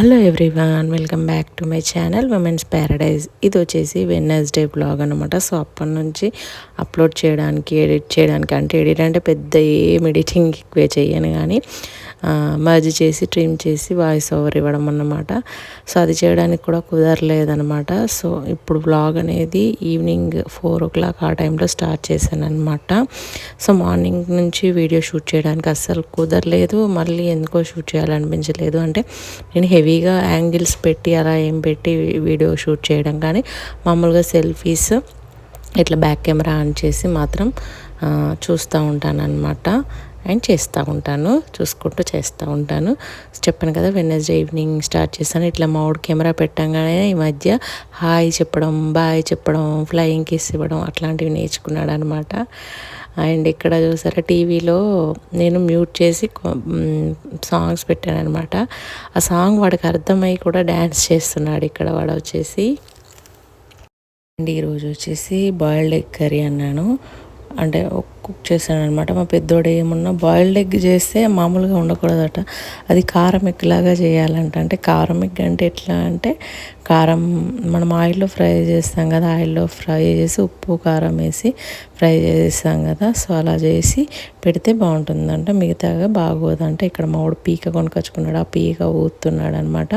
Hello everyone welcome back to my channel women's paradise ఇది వచ్చేసి Wednesday blog అనమాట so అప్పటి నుంచి అప్లోడ్ చేయడానికి ఎడిట్ చేయడానికి అంటే ఎడిట్ అంటే పెద్ద ఏం ఎడిటింగ్ ఎక్కువ చేయను కానీ మర్జ్ చేసి ట్రిమ్ చేసి వాయిస్ ఓవర్ ఇవ్వడం అన్నమాట. సో అది చేయడానికి కూడా కుదరలేదనమాట సో ఇప్పుడు బ్లాగ్ అనేది ఈవినింగ్ ఫోర్ ఓ క్లాక్ ఆ టైంలో స్టార్ట్ చేశాను అనమాట సో మార్నింగ్ నుంచి వీడియో షూట్ చేయడానికి అస్సలు కుదరలేదు. మళ్ళీ ఎందుకో షూట్ చేయాలనిపించలేదు. అంటే నేను హెవీ హెవీగా యాంగిల్స్ పెట్టి అలా ఏం పెట్టి వీడియో షూట్ చేయడం. కానీ మామూలుగా సెల్ఫీస్ ఇట్లా బ్యాక్ కెమెరా ఆన్ చేసి మాత్రం చూస్తూ ఉంటాను అనమాట అండ్ చేస్తూ ఉంటాను చూసుకుంటూ చేస్తూ ఉంటాను. చెప్పాను కదా వెనస్డే ఈవినింగ్ స్టార్ట్ చేస్తాను. ఇట్లా మౌడ్ కెమెరా పెట్టంగానే ఈ మధ్య హాయ్ చెప్పడం బాయ్ చెప్పడం ఫ్లయింగ్ కిస్ ఇవ్వడం అట్లాంటివి నేర్చుకున్నాడు అనమాట అండ్ ఇక్కడ చూసారా టీవీలో నేను మ్యూట్ చేసి సాంగ్స్ పెట్టాను అనమాట ఆ సాంగ్ వాడికి అర్థమై కూడా డ్యాన్స్ చేస్తున్నాడు ఇక్కడ వాడు వచ్చేసి. అండ్ ఈరోజు వచ్చేసి బాయిల్డ్ ఎగ్ కర్రీ అన్నాను. అంటే కుక్ చేశాను అనమాట మా పెద్దోడు ఏమన్నా బాయిల్డ్ ఎగ్ చేస్తే మామూలుగా ఉండకూడదట. అది కారం ఎగ్లాగా చేయాలంట. అంటే కారం ఎగ్ అంటే ఎట్లా అంటే కారం మనం ఆయిల్లో ఫ్రై చేస్తాం కదా ఆయిల్లో ఫ్రై చేసి ఉప్పు కారం వేసి ఫ్రై చేస్తాం కదా సో అలా చేసి పెడితే బాగుంటుందంట. మిగతాగా బాగోదంట. ఇక్కడ మా వాడు పీక కొనుకొచ్చుకున్నాడు. ఆ పీక ఊతున్నాడు అనమాట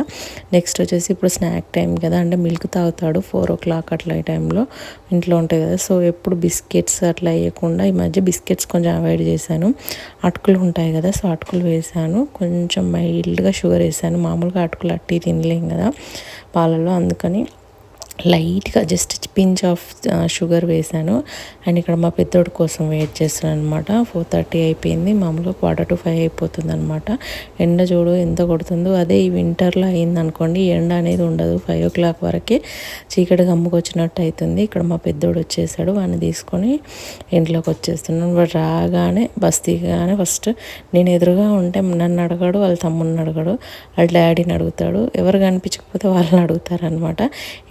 నెక్స్ట్ వచ్చేసి ఇప్పుడు స్నాక్ టైం కదా. అంటే మిల్క్ తాగుతాడు. ఫోర్ ఓ క్లాక్ అట్లా ఈ టైంలో ఇంట్లో ఉంటాయి కదా. సో ఎప్పుడు బిస్కెట్స్ అట్లా వేయకుండా ఈ మధ్య బిస్కెట్స్ కొంచెం అవాయిడ్ చేశాను. అటుకులు ఉంటాయి కదా సో అటుకులు వేసాను కొంచెం మైల్డ్గా షుగర్ వేసాను మామూలుగా అటుకులు అట్టి తినలేం కదా పాలలో అందుకని లైట్గా జస్ట్ పించ్ ఆఫ్ షుగర్ వేసాను. అండ్ ఇక్కడ మా పెద్దోడి కోసం వెయిట్ చేస్తున్నాను అనమాట ఫోర్ థర్టీ అయిపోయింది. మామూలుగా క్వార్టర్ టు ఫైవ్ అయిపోతుంది అనమాట ఎండ చూడు ఎంత కొడుతుందో. అదే ఈ వింటర్లో అయింది అనుకోండి ఎండ అనేది ఉండదు. ఫైవ్ ఓ క్లాక్ వరకే చీకటి గమ్ముకొచ్చినట్టు అవుతుంది ఇక్కడ మా పెద్దోడు వచ్చేసాడు. వాడిని తీసుకొని ఇంట్లోకి వచ్చేస్తున్నాను. వాడు రాగానే బస్తీగానే ఫస్ట్ నేను ఎదురుగా ఉంటే నన్ను అడగాడు వాళ్ళ తమ్ముడిని అడగాడు వాళ్ళ డాడీని అడుగుతాడు. ఎవరు కనిపించకపోతే వాళ్ళని అడుగుతారనమాట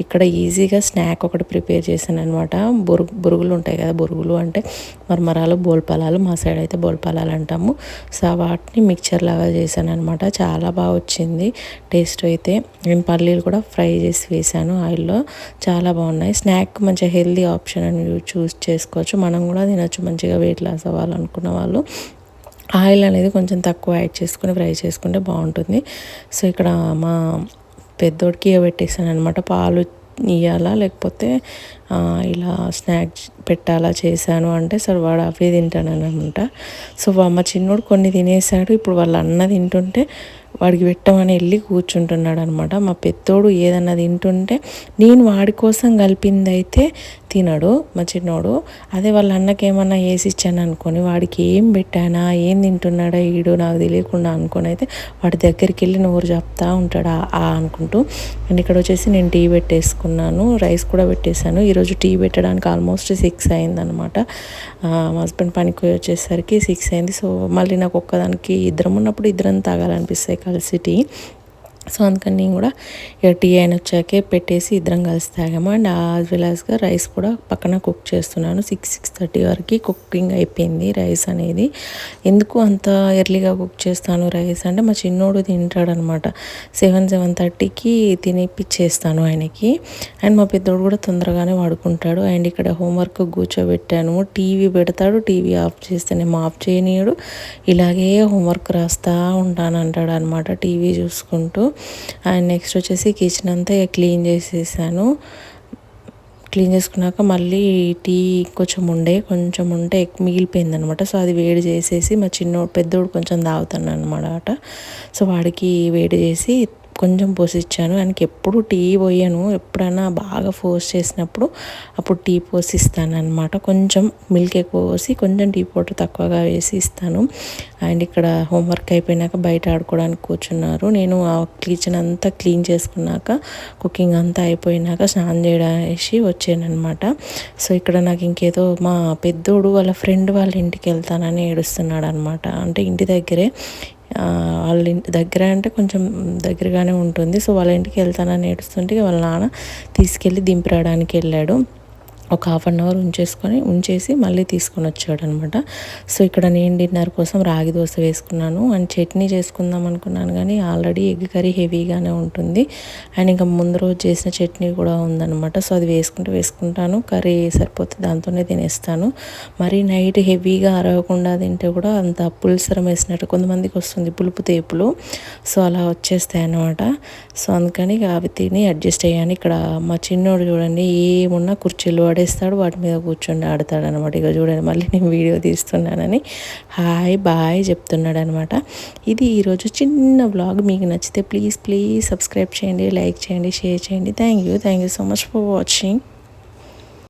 ఇక్కడ ఈజీగా స్నాక్ ఒకటి ప్రిపేర్ చేశాను అనమాట బొరుగు బురుగులు ఉంటాయి కదా బురుగులు అంటే మరమరాలు బోల్పలాలు మా సైడ్ అయితే బోల్పలాలు అంటాము. సో వాటిని మిక్చర్ లాగా చేశాను అనమాట చాలా బాగా వచ్చింది. టేస్ట్ అయితే నేను పల్లీలు కూడా ఫ్రై చేసి వేసాను ఆయిల్లో. చాలా బాగున్నాయి. స్నాక్ మంచి హెల్దీ ఆప్షన్ అని చూస్ చేసుకోవచ్చు. మనం కూడా తినొచ్చు మంచిగా వెయిట్ లాస్ అవ్వాలనుకున్న వాళ్ళు. ఆయిల్ అనేది కొంచెం తక్కువ యాడ్ చేసుకుని ఫ్రై చేసుకుంటే బాగుంటుంది. సో ఇక్కడ మా పెద్దోడికి పెట్టేసాను అనమాట పాలు ఇవ్వాలా లేకపోతే ఇలా స్నాక్స్ పెట్టాలా చేశాను అంటే సరే వాడు అవే తింటానని అనమాట సో మా చిన్నోడు కొన్ని తినేసాడు. ఇప్పుడు వాళ్ళ అన్న తింటుంటే వాడికి పెట్టమని వెళ్ళి కూర్చుంటున్నాడు అనమాట మా పెద్దోడు ఏదన్నా తింటుంటే నేను వాడి కోసం కలిపింది అయితే తినడు మా చిన్నోడు. అదే వాళ్ళ అన్నకి ఏమన్నా వేసి ఇచ్చాను అనుకొని వాడికి ఏం పెట్టానా ఏం తింటున్నాడా ఈడు నాకు తెలియకుండా అనుకొని అయితే వాడి దగ్గరికి వెళ్ళి నోరు చెప్తా ఉంటాడు ఆ అనుకుంటూ అండ్ ఇక్కడ వచ్చేసి నేను టీ పెట్టేసుకున్నాను రైస్ కూడా పెట్టేశాను. ఈరోజు టీ పెట్టడానికి ఆల్మోస్ట్ సిక్స్ అయిందనమాట. మా హస్బెండ్ పనికి వచ్చేసరికి సిక్స్ అయింది. సో మళ్ళీ నాకు ఒక్కదానికి ఇద్దరం ఉన్నప్పుడు ఇద్దరం తాగాలనిపిస్తాయి కలిసి టీ సో అందుకని నేను కూడా ఇక టీ అయిన వచ్చాకే పెట్టేసి ఇద్దరం కలిసి తాగాము. అండ్ యాజ్ వెల్ యాజ్గా రైస్ కూడా పక్కన కుక్ చేస్తున్నాను. సిక్స్ సిక్స్ థర్టీ వరకు కుకింగ్ అయిపోయింది రైస్ అనేది. ఎందుకు అంత ఎర్లీగా కుక్ చేస్తాను రైస్ అంటే మా చిన్నోడు తింటాడనమాట. సెవెన్ సెవెన్ థర్టీకి తినిపించేస్తాను ఆయనకి. అండ్ మా పెద్దోడు కూడా తొందరగానే వాడుకుంటాడు అండ్ ఇక్కడ హోంవర్క్ కూర్చోబెట్టాను. టీవీ పెడతాడు టీవీ ఆఫ్ చేస్తేనేమో ఆఫ్ చేయనీయడు. ఇలాగే హోంవర్క్ రాస్తా ఉంటాను అంటాడు అనమాట టీవీ చూసుకుంటూ. అండ్ నెక్స్ట్ వచ్చేసి కిచెన్ అంతా క్లీన్ చేసేసాను. క్లీన్ చేసుకున్నాక మళ్ళీ టీ కొంచెం ఉండే కొంచెం ఉంటే మిగిలిపోయింది అనమాట సో అది వేడి చేసేసి మా చిన్నోడు పెద్దోడు కొంచెం తాగుతాను అనమాట సో వాడికి వేడి చేసి కొంచెం పోసిచ్చాను ఆయనకి ఎప్పుడు టీ పోయాను. ఎప్పుడైనా బాగా ఫోర్స్ చేసినప్పుడు అప్పుడు టీ పోసి ఇస్తాను అనమాట కొంచెం మిల్క్ ఎక్కువ పోసి కొంచెం టీ పౌడర్ తక్కువగా వేసి ఇస్తాను. అండ్ ఇక్కడ హోంవర్క్ అయిపోయినాక బయట ఆడుకోవడానికి కూర్చున్నారు. నేను ఆ కిచెన్ అంతా క్లీన్ చేసుకున్నాక కుకింగ్ అంతా అయిపోయినాక స్నానం చేయడానికి వచ్చాను అనమాట సో ఇక్కడ నాకు ఇంకేదో మా పెద్దోడు వాళ్ళ ఫ్రెండ్ వాళ్ళ ఇంటికి వెళ్తానని ఏడుస్తున్నాడు అనమాట అంటే ఇంటి దగ్గరే వాళ్ళ ఇంటి దగ్గర అంటే కొంచెం దగ్గరగానే ఉంటుంది. సో వాళ్ళ ఇంటికి వెళ్తానని ఏడుస్తుంటే వాళ్ళ నాన్న తీసుకెళ్ళి దింపి రావడానికి వెళ్ళాడు. ఒక హాఫ్ అన్ అవర్ ఉంచేసుకొని ఉంచేసి మళ్ళీ తీసుకొని వచ్చాడు అనమాట సో ఇక్కడ నేను డిన్నర్ కోసం రాగి దోశ వేసుకున్నాను. అండ్ చట్నీ చేసుకుందాం అనుకున్నాను కానీ ఆల్రెడీ ఎగ్ కర్రీ హెవీగానే ఉంటుంది. అండ్ ఇంకా ముందు రోజు చేసిన చట్నీ కూడా ఉందన్నమాట సో అది వేసుకుంటూ వేసుకుంటాను. కర్రీ సరిపోతే దాంతోనే తినేస్తాను. మరి నైట్ హెవీగా అరవకుండా తింటే కూడా అంత పులుసరం వేసినట్టు కొంతమందికి వస్తుంది పులుపు తేపులు. సో అలా వచ్చేస్తాయి అనమాట సో అందుకని అవి తిని అడ్జస్ట్ అయ్యాను. ఇక్కడ మా చిన్నోడు చూడండి ఏమున్నా కుర్చీలు పడేస్తాడు వాటి మీద కూర్చొని ఆడతాడు అనమాట ఇక చూడండి మళ్ళీ నేను వీడియో తీస్తున్నానని. హాయ్ బాయ్ చెప్తున్నాడు అనమాట ఇది ఈరోజు చిన్న బ్లాగ్ మీకు నచ్చితే ప్లీజ్ ప్లీజ్ సబ్స్క్రైబ్ చేయండి లైక్ చేయండి షేర్ చేయండి. Thank you. Thank you so much for watching.